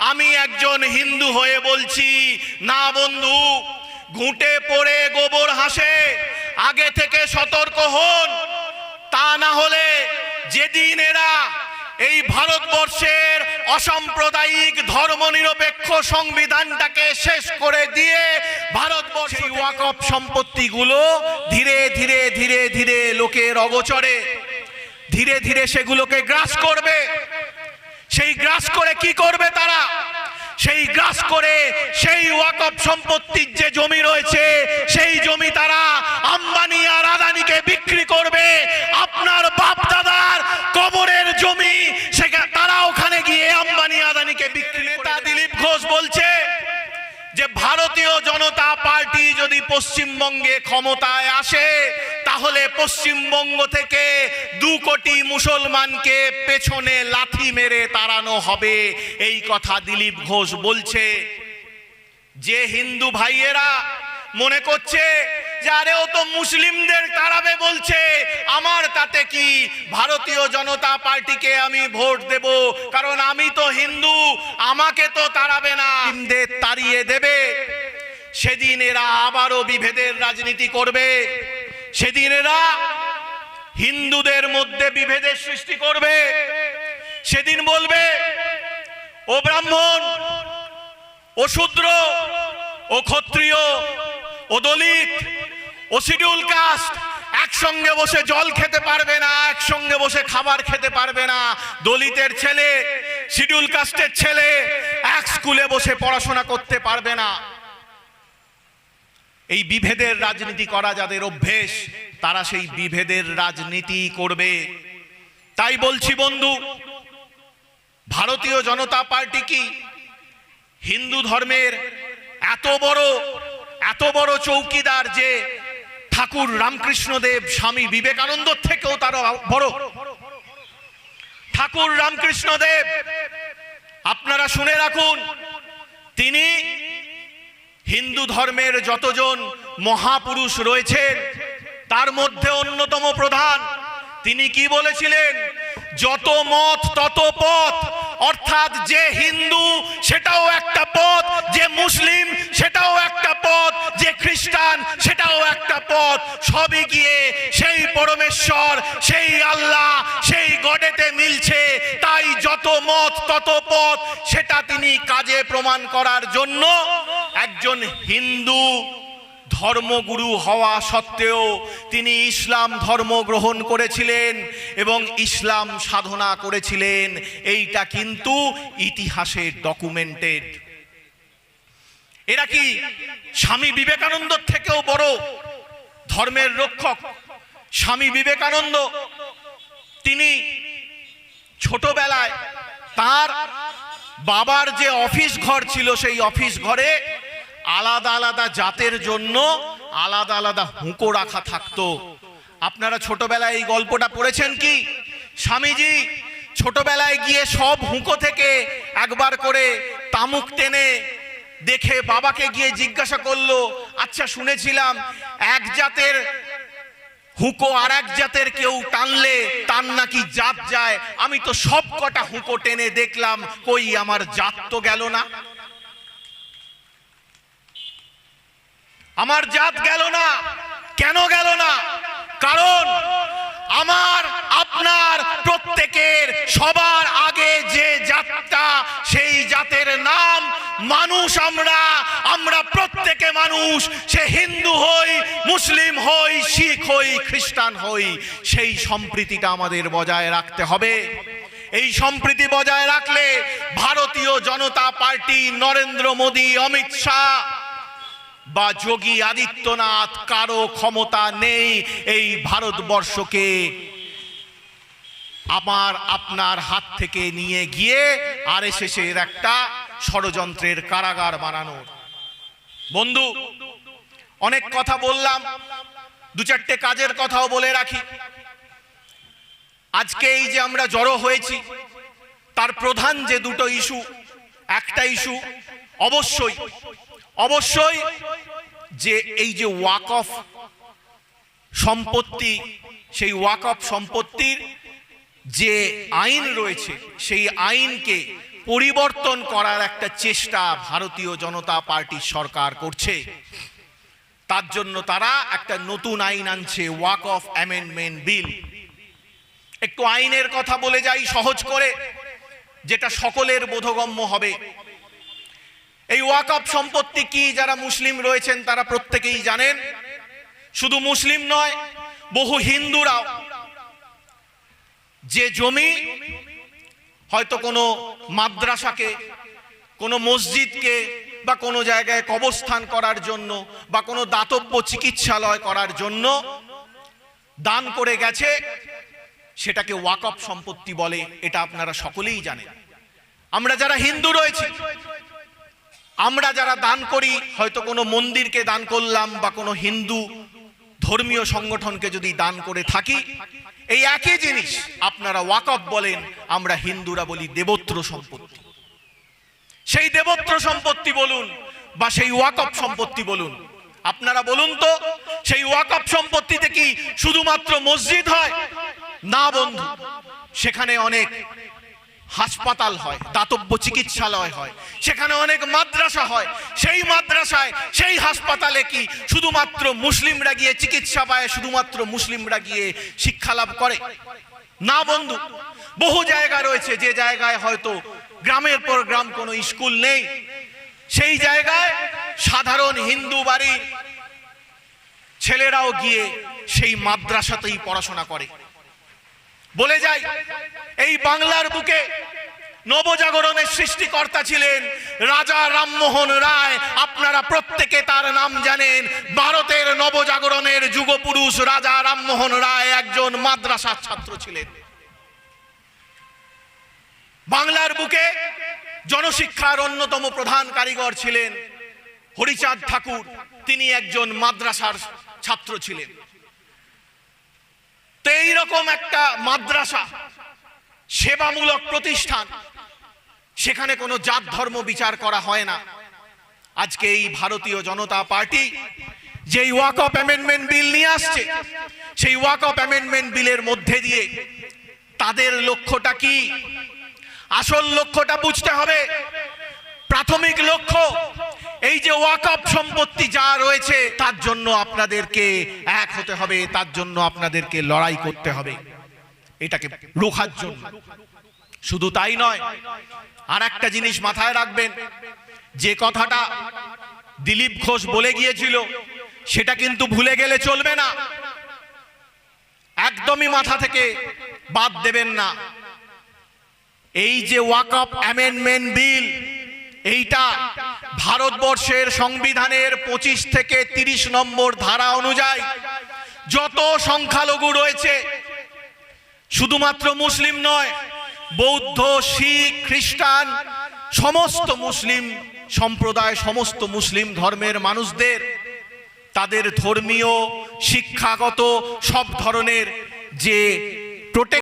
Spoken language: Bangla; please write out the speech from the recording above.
আমি একজন হিন্দু হয়ে বলছি না বন্ধু ঘুঁটে পড়ে গোবর হাসে আগে থেকে সতর্ক হন। তা না হলে যেদিন এরা এই ভারতবর্ষের অসাম্প্রদায়িক ধর্মনিরপেক্ষ সংবিধানটাকে শেষ করে দিয়ে ভারতবর্ষের ওয়াকফ সম্পত্তিগুলো ধীরে ধীরে ধীরে ধীরে লোকের অগোচরে ধীরে ধীরে সেগুলোকে গ্রাস করবে। সেই গ্রাস করে কি করবে তারা? সেই গ্রাস করে সেই ওয়াকফ সম্পত্তির যে জমি রয়েছে সেই জমি তারা আম্বানি আর আদানিকে বিক্রি করবে। আপনার বাপ দাদার কবরের জমি সেখানে তারা ওখানে গিয়ে আম্বানি আদানিকে বিক্রি নেতা দিলীপ ঘোষ বলছে যে ভারতীয় জনতা পার্টি যদি পশ্চিমবঙ্গে ক্ষমতায় আসে তাহলে পশ্চিমবঙ্গ থেকে দু কোটি মুসলমানকে পেছনে লাথি মেরে তাড়ানো হবে। এই কথা দিলীপ ঘোষ বলছে। যে হিন্দু ভাইয়েরা মনে করছে যে ও তো মুসলিমদের তাড়াবে, বলছে, আমার তাতে কি ভারতীয় জনতা পার্টিকে আমি ভোট দেব? কারণ আমি তো হিন্দু, আমাকে তো তাড়াবে না। তাড়িয়ে দেবে। সেদিন এরা আবারও বিভেদের রাজনীতি করবে। সেদিন এরা হিন্দুদের মধ্যে বিভেদের সৃষ্টি করবে। সেদিন বলবে, ও ব্রাহ্মণ, ও শূদ্র, ও ক্ষত্রিয়, ও দলিত, ও শিডিউল কাস্ট, একসঙ্গে বসে জল খেতে পারবে না, একসঙ্গে বসে খাবার খেতে পারবে না। দলিতের ছেলে, শিডিউল কাস্টের ছেলে, এক স্কুলে বসে পড়াশোনা করতে পারবে না। এই বিভেদের রাজনীতি করা যাদের অভ্যেস, তারা সেই বিভেদের রাজনীতি করবে। তাই বলছি বন্ধু, ভারতীয় জনতা পার্টি কি হিন্দু ধর্মের এত বড় এত বড় চৌকিদার যে ঠাকুর রামকৃষ্ণদেব, স্বামী বিবেকানন্দ থেকেও তারা বড়? ঠাকুর রামকৃষ্ণদেব, আপনারা শুনে রাখুন, তিনি হিন্দু ধর্মের যতজন মহাপুরুষ রয়েছেন, তার মধ্যে অন্যতম প্রধান, তিনি কি বলেছিলেন? যত মত, তত পথ, অর্থাৎ যে হিন্দু, সেটাও একটা পথ, যে মুসলিম, সেটাও একটা পথ, যে খ্রিস্টান, সেটাও একটা পথ, সবই গিয়ে সেই পরমেশ্বর, সেই আল্লাহ, সেই গডেতে মিলছে। তিনি কাজে প্রমাণ করার জন্য একজন হিন্দু ধর্মগুরু হওয়া সত্ত্বেও তিনি ইসলাম ধর্ম গ্রহণ করেছিলেন এবং ইসলাম সাধনা করেছিলেন। এইটা কিন্তু ইতিহাসে ডকুমেন্টেড এরা কি স্বামী বিবেকানন্দ থেকেও বড় ধর্মের রক্ষক? স্বামী বিবেকানন্দ, তিনি ছোটবেলায় তার বাবার যে অফিস ঘর ছিল সেই অফিস ঘরে আলাদা আলাদা জাতের জন্য আলাদা আলাদা হুঁকো রাখা থাকতো। আপনারা ছোটবেলায় এই গল্পটা পড়েছেন কি? স্বামীজি ছোটবেলায় গিয়ে সব হুঁকো থেকে একবার করে তামুক টেনে দেখে বাবাকে গিয়ে জিজ্ঞাসা করল আচ্ছা শুনেছিলাম এক জাতের হুঁকো আর এক জাতের কেউ টানলে তার নাকি জাত যায়। আমি তো সব কটা হুঁকো টেনে দেখলাম, কই আমার জাত তো গেল না? আমার জাত গেল না। কেন গেল না? কারণ আমার, আপনার, প্রত্যেকের সবার আগে যে জাতটা, সেই জাতের নাম মানুষ আমরা মানুষ, সে হিন্দু হই, মুসলিম হই, শিখ হই, খ্রিস্টান হই, সেই সম্প্রীতিটা আমাদের বজায় রাখতে হবে। এই সম্প্রীতি বজায় রাখলে ভারতীয় জনতা পার্টি নরেন্দ্র মোদী, অমিত শাহ বা যোগী আদিত্যনাথ কারও ক্ষমতা নেই এই ভারতবর্ষকে আমার আপনার হাত থেকে নিয়ে গিয়ে আর এর একটা ষড়যন্ত্রের কারাগার বানানোর। বন্ধু, অনেক কথা বললাম, দু চারটে কাজের কথাও বলে রাখি। আজকে এই যে আমরা জড়ো হয়েছি, তার প্রধান যে দুটো ইস্যু, একটা ইস্যু অবশ্যই অবশ্যই যে এই যে ওয়াক অফ সম্পত্তি, সেই ওয়াক অফ সম্পত্তির যে আইন রয়েছে, সেই আইনকে পরিবর্তন করার একটা চেষ্টা ভারতীয় জনতা পার্টির সরকার করছে। তার জন্য তারা একটা নতুন আইন আনছে ওয়াক অফ অ্যামেন্ডমেন্ট বিল একটু আইনের কথা বলে যাই সহজ করে, যেটা সকলের বোধগম্য হবে। এই ওয়াকআপ সম্পত্তি কি? যারা মুসলিম রয়েছেন তারা প্রত্যেকেই জানেন। শুধু মুসলিম নয়, বহু হিন্দুরাও। যে জমি হয়তো কোনো মাদ্রাসাকে, কোনো মসজিদকে, বা কোনো জায়গায় কবস্থান করার জন্য, বা কোনো দাতব্য চিকিৎসালয় করার জন্য দান করে গেছে, সেটাকে ওয়াকআপ সম্পত্তি বলে, এটা আপনারা সকলেই জানেন। আমরা যারা হিন্দু রয়েছি, আমরা যারা দান করি, হয়তো কোনো মন্দিরকে দান করলাম, বা কোনো হিন্দু ধর্মীয় সংগঠনকে যদি দান করে থাকি এই একই জিনিস আপনারা ওয়াকফ বলেন, আমরা হিন্দুরা বলি দেবত্র সম্পত্তি। সেই দেবত্র সম্পত্তি বলুন বা সেই ওয়াকফ সম্পত্তি বলুন। আপনারা বলুন তো, সেই ওয়াকফ সম্পত্তিতে কি শুধুমাত্র মসজিদ হয়? না বন্ধু, সেখানে অনেক হাসপাতাল হয়, দাতব্য চিকিৎসালয় হয়, সেখানে অনেক মাদ্রাসা হয়। সেই মাদ্রাসায়, সেই হাসপাতালে কি শুধুমাত্র মুসলিমরা গিয়ে চিকিৎসা পায়, শুধুমাত্র মুসলিমরা গিয়ে শিক্ষা লাভ করে? না বন্ধু, বহু জায়গা রয়েছে, যে জায়গায় হয়তো গ্রামের পর গ্রাম কোনো স্কুল নেই। সেই জায়গায় সাধারণ হিন্দু বাড়ির ছেলেরাও গিয়ে সেই মাদ্রাসাতেই পড়াশোনা করে। বলে যাই, এই বাংলার বুকে নবজাগরণের সৃষ্টিকর্তা ছিলেন রাজা রামমোহন রায়। আপনারা প্রত্যেকে তার নাম জানেন। ভারতের নবজাগরণের যুগপুরুষ রাজা রামমোহন রায় একজন মাদ্রাসার ছাত্র ছিলেন। বাংলার বুকে জনশিক্ষার অন্যতম প্রধান কারিগর ছিলেন হরিচাঁদ ঠাকুর। তিনি একজন মাদ্রাসার ছাত্র ছিলেন। তো এইরকম একটা মাদ্রাসা, সেবামূলক প্রতিষ্ঠান, সেখানে কোনো জাত ধর্ম বিচার করা হয় না। আজকে এই ভারতীয় জনতা পার্টি যেই অফ অ্যামেন্ডমেন্ট বিল নিয়ে আসছে, সেই ওয়াক অফ অ্যামেন্ডমেন্ট বিলের মধ্যে দিয়ে তাদের লক্ষ্যটা কি? আসল লক্ষ্যটা বুঝতে হবে। প্রাথমিক লক্ষ্য এই যে ওয়াকআপ সম্পত্তি যা রয়েছে, তার জন্য আপনাদেরকে এক হতে হবে, তার জন্য আপনাদেরকে লড়াই করতে হবে। এটাকে রোখার জন্য। শুধু তাই নয় আর একটা জিনিস মাথায় রাখবেন, যে কথাটা দিলীপ ঘোষ বলে গিয়েছিল, সেটা কিন্তু ভুলে গেলে চলবে না। একদমই মাথা থেকে বাদ দেবেন না। এই যে ওয়াকআপ অ্যামেন্ডমেন্ট বিল, এইটা ভারতবর্ষের সংবিধানের পঁচিশ থেকে তিরিশ নম্বর ধারা অনুযায়ী যত সংখ্যালঘু রয়েছে, শুধুমাত্র মুসলিম নয়, বৌদ্ধ, শিখ, খ্রিস্টান, সমস্ত মুসলিম সম্প্রদায়, সমস্ত মুসলিম ধর্মের মানুষদের তাদের ধর্মীয়, শিক্ষাগত সব ধরনের যে প্রোটেক্ট